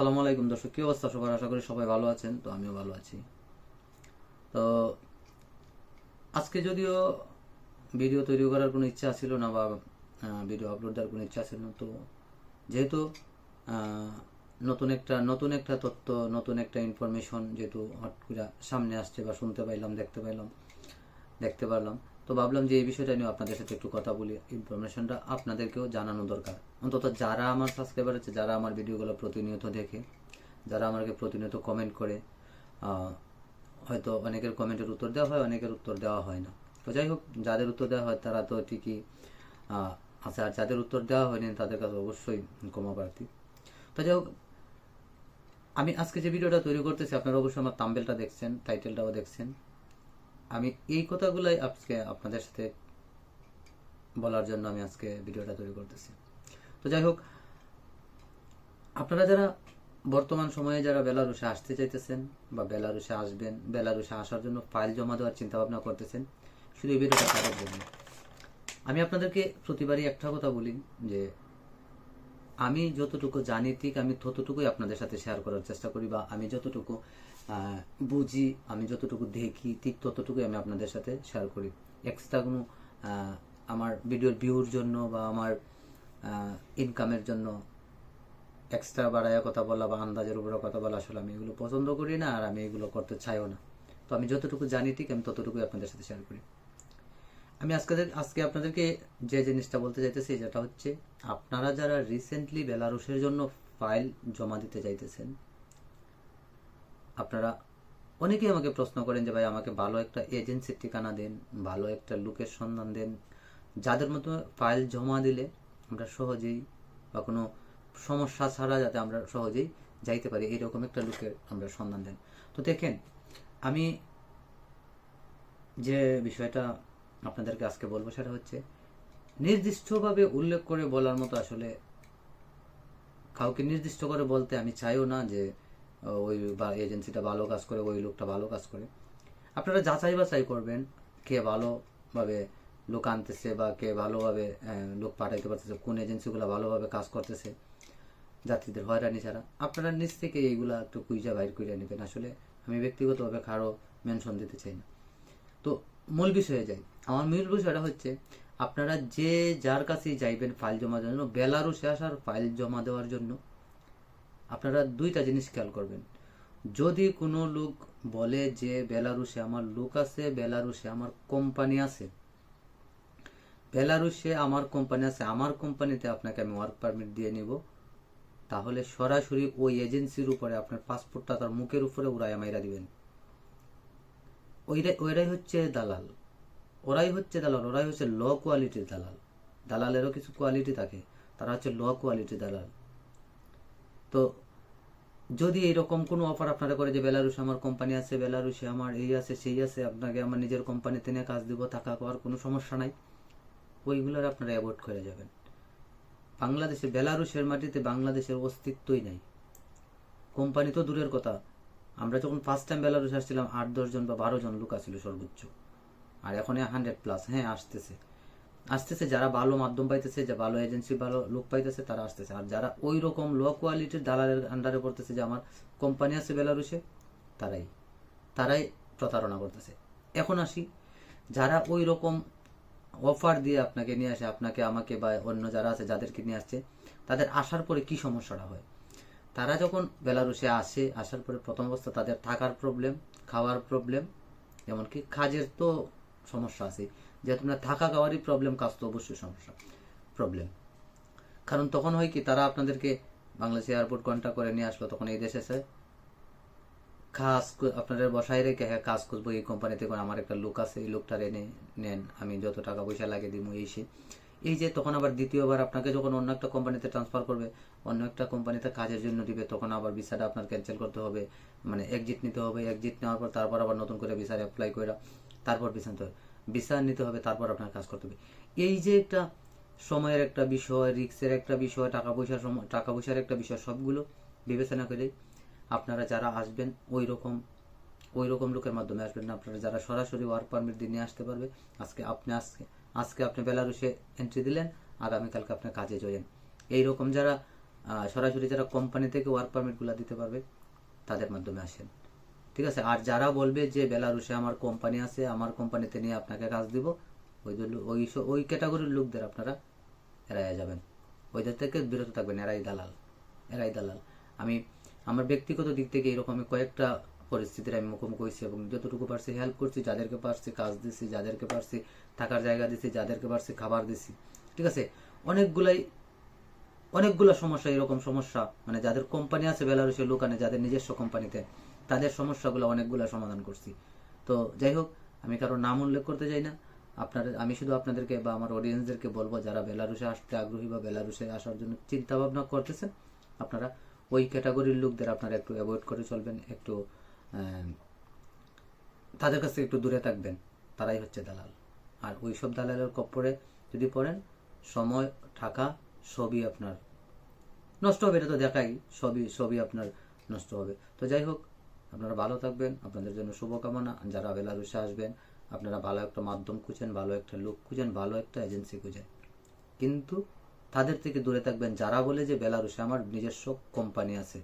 সালামু আলাইকুম দর্শক, কি অবস্থা সবার? আশা করি সবাই ভালো আছেন, তো আমিও ভালো আছি। তো আজকে যদিও ভিডিও তৈরি করার কোনো ইচ্ছা ছিল না বা ভিডিও আপলোড দেওয়ার কোনো ইচ্ছা ছিল না, তো যেহেতু নতুন একটা নতুন একটা তথ্য, নতুন একটা ইনফরমেশন যেহেতু হট করে সামনে আসছে বা শুনতে পাইলাম, দেখতে পাইলাম, দেখতে পারলাম তো ভাবলাম যে এই বিষয়টা নিয়ে আপনাদের সাথে একটু কথা বলি ইনফরমেশনটা আপনাদেরকেও জানানো দরকার। অন্তত যারা আমার সাবস্ক্রাইবার আছে, যারা আমার ভিডিওগুলো প্রতিনিয়ত দেখে, যারা আমাকে প্রতিনিয়ত কমেন্ট করে হয়তো অনেকের কমেন্টের উত্তর দেওয়া হয়, অনেকের উত্তর দেওয়া হয় না। তো যাই হোক, যাদের উত্তর দেওয়া হয় তারা তো ঠিকই আছে। আর যাদের উত্তর দেওয়া হয়নি, তাদের কাছে অবশ্যই ক্ষমা প্রার্থী। তো যাই হোক, আমি আজকে যে ভিডিওটা তৈরি করতেছি, আপনারা অবশ্যই আমার তাম্বেলটা দেখছেন টাইটেলটাও দেখছেন। আমি এই কথাগুলোই আজকে আপনাদের সাথে বলার জন্য আমি আজকে ভিডিওটা তৈরি করতেছি। তো যাই হোক, আপনারা যারা বর্তমান সময়ে যারা বেলারুশে আসতে চাইতেছেন বা বেলারুশে আসবেন, বেলারুশে আসার জন্য ফাইল জমা দেওয়ার চিন্তা ভাবনা করতেছেন, শুধু এই ভিডিওটা তাদের জন্য। আমি আপনাদেরকে প্রতিবারই একটা কথা বলি যে, আমি যতটুকু জানি ঠিক, আমি ততটুকুই আপনাদের সাথে শেয়ার করার চেষ্টা করি বা আমি যতটুকু বুঝি, আমি যতটুকু দেখি, ঠিক ততটুকুই আমি আপনাদের সাথে শেয়ার করি। এক্সট্রা কোনো আমার ভিডিওর ভিউর জন্য বা আমার ইনকামের জন্য এক্সট্রা বাড়ায় কথা বলা বা আন্দাজের উপরে কথা বলা আসলে আমি এগুলো পছন্দ করি না আর আমি এগুলো করতে চাইও না। তো আমি যতটুকু জানি ঠিক আমি ততটুকুই আপনাদের সাথে শেয়ার করি। আমি আজকে আজকে আপনাদেরকে যে জিনিসটা বলতে চাইতেছি যেটা হচ্ছে, আপনারা যারা রিসেন্টলি বেলারুশের জন্য ফাইল জমা দিতে চাইতেছেন আপনারা অনেকেই আমাকে প্রশ্ন করেন যে, ভাই, আমাকে ভালো একটা এজেন্সির ঠিকানা দেন, ভালো একটা লুকের সন্ধান দেন। যাদের মতো ফাইল জমা দিলে আমরা সহজেই বা কোনো সমস্যা ছাড়া যাতে আমরা সহজেই যাইতে পারি, এইরকম একটা লুকের আমরা সন্ধান দেন। তো দেখেন, আমি যে বিষয়টা আপনাদেরকে আজকে বলব সেটা হচ্ছে, নির্দিষ্টভাবে উল্লেখ করে বলার মতো আসলে কাউকে নির্দিষ্ট করে বলতে আমি চাইও না যে ওই এজেন্সিটা ভালো কাজ করে, ওই লোকটা ভালো কাজ করে। আপনারা যাচাই বাছাই করবেন কে ভালোভাবে লোক আনতেছে বা কে ভালোভাবে লোক পাঠাইতে পারতেছে, কোন এজেন্সিগুলো ভালোভাবে কাজ করতেছে, যাত্রীদের হয়রানি ছাড়া। আপনারা নিজ থেকে এইগুলা একটু কুইজা বাইর করে নেবেন। আসলে আমি ব্যক্তিগতভাবে কারও মেনশন দিতে চাই না। তো মূল বিষয়ে যাই। আমার মূল বিষয়টা হচ্ছে, আপনারা যে যার কাছেই যাইবেন ফাইল জমা দেওয়ার জন্য বেলারুসে আসার ফাইল জমা দেওয়ার জন্য আপনারা দুইটা জিনিস খেয়াল করবেন। যদি কোনো লোক বলে যে বেলারুসে আমার লোক আছে বেলারুসে আমার কোম্পানি আছে। বেলারুসে আমার কোম্পানি আছে, আমার কোম্পানিতে আপনাকে আমি ওয়ার্ক পারমিট দিয়ে নিব। তাহলে সরাসরি ওই এজেন্সির উপরে আপনার পাসপোর্টটা তার মুখের উপরে উড়াইয়া মাইরা দিবেন। ওইটাই ওইটাই হচ্ছে দালাল। ওরাই হচ্ছে দালাল, ওরাই হচ্ছে ল কোয়ালিটির দালাল। দালালেরও কিছু কোয়ালিটি থাকে। তারা হচ্ছে ল কোয়ালিটির দালাল। তো যদি এরকম কোনো অফার আপনারা করে যে বেলারুসে আমার কোম্পানি আছে বেলারুসে আমার এই আছে, সেই আছে, আপনাকে আমার নিজের কোম্পানিতে নিয়ে কাজ দিব, থাকা পাওয়ার কোনো সমস্যা নাই, ওইগুলোর আপনারা অ্যাভয়েড করে যাবেন। বাংলাদেশে বেলারুশের মাটিতে বাংলাদেশের অস্তিত্বই নাই। কোম্পানি তো দূরের কথা। আমরা যখন ফার্স্ট টাইম বেলারুশ আসছিলাম, আট দশজন বা বারো জন লোক আসছিল সর্বোচ্চ। আর এখন হান্ড্রেড প্লাস হ্যাঁ আসতেছে। আসতেছে, যারা ভালো মাধ্যম পাইতেছে, যে ভালো এজেন্সি ভালো লোক পাইতেছে, তারা আসতেছে। আর যারা ওই রকম লো কোয়ালিটির দালালের আন্ডারে পড়তেছে, যে আমার কোম্পানি আছে বেলারুসে তারাই। তারাই প্রতারণা করতেছে। এখন আসি, যারা ওই রকম অফার দিয়ে আপনাকে নিয়ে আসে, আপনাকে, আমাকে বা অন্য যারা আছে, যাদেরকে নিয়ে আসছে, তাদের আসার পরে কি সমস্যাটা হয়? তারা যখন বেলারুসে আসে, আসার পরে প্রথম অবস্থা তাদের থাকার প্রবলেম খাওয়ার প্রবলেম এমনকি কাজের তো সমস্যা আছে যেহেতু না থাকা খাওয়ারই প্রবলেম কাজ তো অবশ্যই সমস্যা প্রবলেম কারণ তখন হয় কি, তারা আপনাদেরকে বাংলাদেশ এয়ারপোর্ট কন্ট্যাক্ট করে নিয়ে আসলো, তখন এই দেশে কাজ আপনাদের বসায় রেখে হ্যাঁ কাজ করব এই কোম্পানিতে করে আমার একটা লোক আছে, এই লোকটার এনে নেন, আমি যত টাকা পয়সা লাগিয়ে দিব এই সে। এই যে তখন আবার দ্বিতীয়বার আপনাকে যখন অন্য একটা কোম্পানিতে ট্রান্সফার করবে, অন্য একটা কোম্পানিতে কাজের জন্য দিবে, তখন আবার ভিসাটা আপনার ক্যান্সেল করতে হবে মানে একজিট নিতে হবে একজিট নেওয়ার পর তারপর আবার নতুন করে ভিসার অ্যাপ্লাই করে তারপর ভিসা নিতে হবে। ভিসা নিতে হবে, তারপর আপনার কাজ করতে হবে। এই যে একটা সময়ের একটা বিষয় রিক্সের একটা বিষয়, টাকা পয়সার টাকা পয়সার একটা বিষয়, সবগুলো বিবেচনা করে আপনারা যারা আসবেন ওই রকম ওই রকম লোকের মাধ্যমে আসবেন না। আপনারা যারা সরাসরি ওয়ার্ক পারমিট দিয়ে নিয়ে আসতে পারবে, আজকে আপনি আজকে আজকে আপনি বেলারুশে এন্ট্রি দিলেন, আগামীকালকে আপনার কাজে জয়েন। এই রকম যারা সরাসরি যারা কোম্পানি থেকে ওয়ার্ক পারমিটগুলো দিতে পারবে, তাদের মাধ্যমে আসেন। ঠিক আছে? আর যারা বলবে যে বেলারুশে আমার কোম্পানি আছে, আমার কোম্পানিতে নিয়ে আপনাকে কাজ দিব, ওই ওই ওই ক্যাটাগরির লোকদের আপনারা এড়াইয়া যাবেন। ওইদের থেকে বিরত থাকবেন, এরাই দালাল এরাই দালাল। আমি, আমার ব্যক্তিগত দিক থেকে এরকম কয়েকটা পরিস্থিতির আমি মুখোমুখি হয়েছি এবং যতটুকু পারছি হেল্প করছি, যাদেরকে পারছি কাজ দিছি, যাদেরকে পারছি থাকার জায়গা দিছি, যাদেরকে পারছি খাবার দিছি, ঠিক আছে? অনেকগুলাই অনেকগুলো সমস্যা, এরকম সমস্যা। মানে যাদের কোম্পানি আছে বেলারুশের লোকানে যাদের নিজস্ব কোম্পানিতে তাদের সমস্যাগুলো অনেকগুলো সমাধান করছি। তো যাই হোক, আমি কারও নাম উল্লেখ করতে চাই না। আপনাদের আমি শুধু আপনাদেরকে বা আমার অডিয়েন্সদেরকে বলব, যারা বেলারুশে আসতে আগ্রহী বা বেলারুশে আসার জন্য চিন্তা ভাবনা করতেছেন, আপনারা ওই ক্যাটাগরির লোকদের আপনারা একটু অ্যাভয়েড করে চলবেন, একটু তাদের কাছ একটু দূরে থাকবেন। তারাই হচ্ছে দালাল। আর ওই সব দালালের কপ্পরে যদি পড়েন, সময়, টাকা সবই আপনার নষ্ট হবে, এটা তো দেখাই। সবই সবই আপনার নষ্ট হবে। তো যাই হোক, আপনারা ভালো থাকবেন, আপনাদের জন্য শুভকামনা। যারা বেলারুসে আসবেন, আপনারা ভালো একটা মাধ্যম খুঁজেন, ভালো একটা লোক খুঁজেন, ভালো একটা এজেন্সি খুঁজেন। কিন্তু তাদের থেকে দূরে থাকবেন। যারা বলে যে বেলারুসে আমার নিজস্ব কোম্পানি আছে।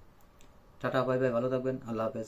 টাটা, বাই বাই, ভালো থাকবেন। আল্লাহ হাফেজ।